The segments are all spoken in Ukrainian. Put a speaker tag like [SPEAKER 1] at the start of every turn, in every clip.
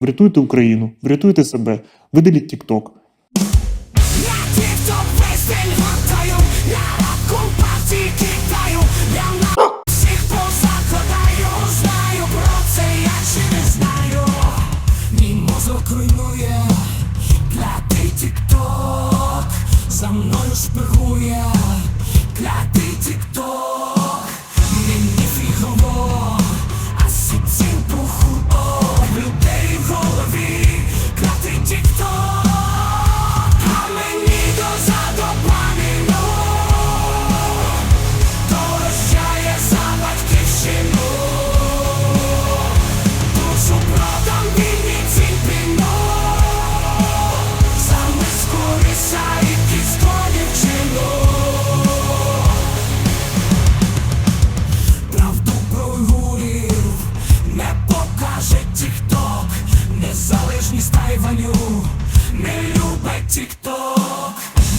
[SPEAKER 1] Врятуйте Україну, врятуйте себе, видаліть
[SPEAKER 2] Тікток. Руйнує, клятий тік-ток, за мною шпигу. тік-ток,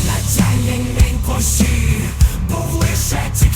[SPEAKER 2] на тянень мень площі, був лише тік.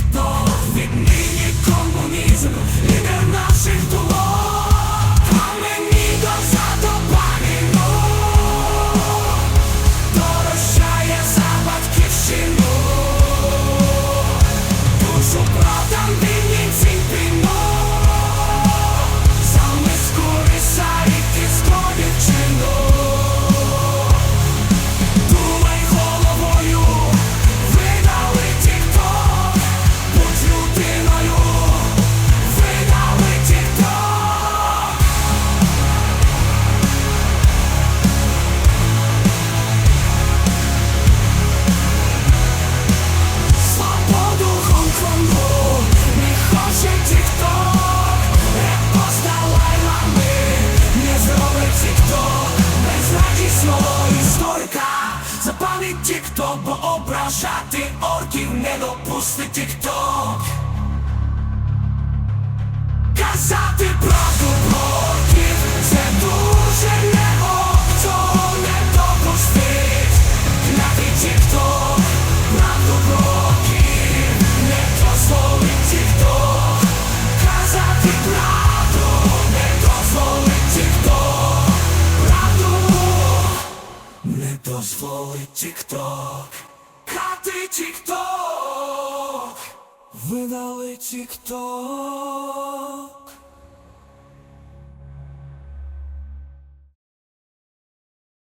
[SPEAKER 2] Заважати орків не допустить тік-ток Казати правду орків це дуже неохто не допустить. Гляди тік-ток, правду років не дозволить тік-ток Казати правду не дозволить тік-ток Правду не дозволить тік-ток Видали тік-ток, видали тік-ток!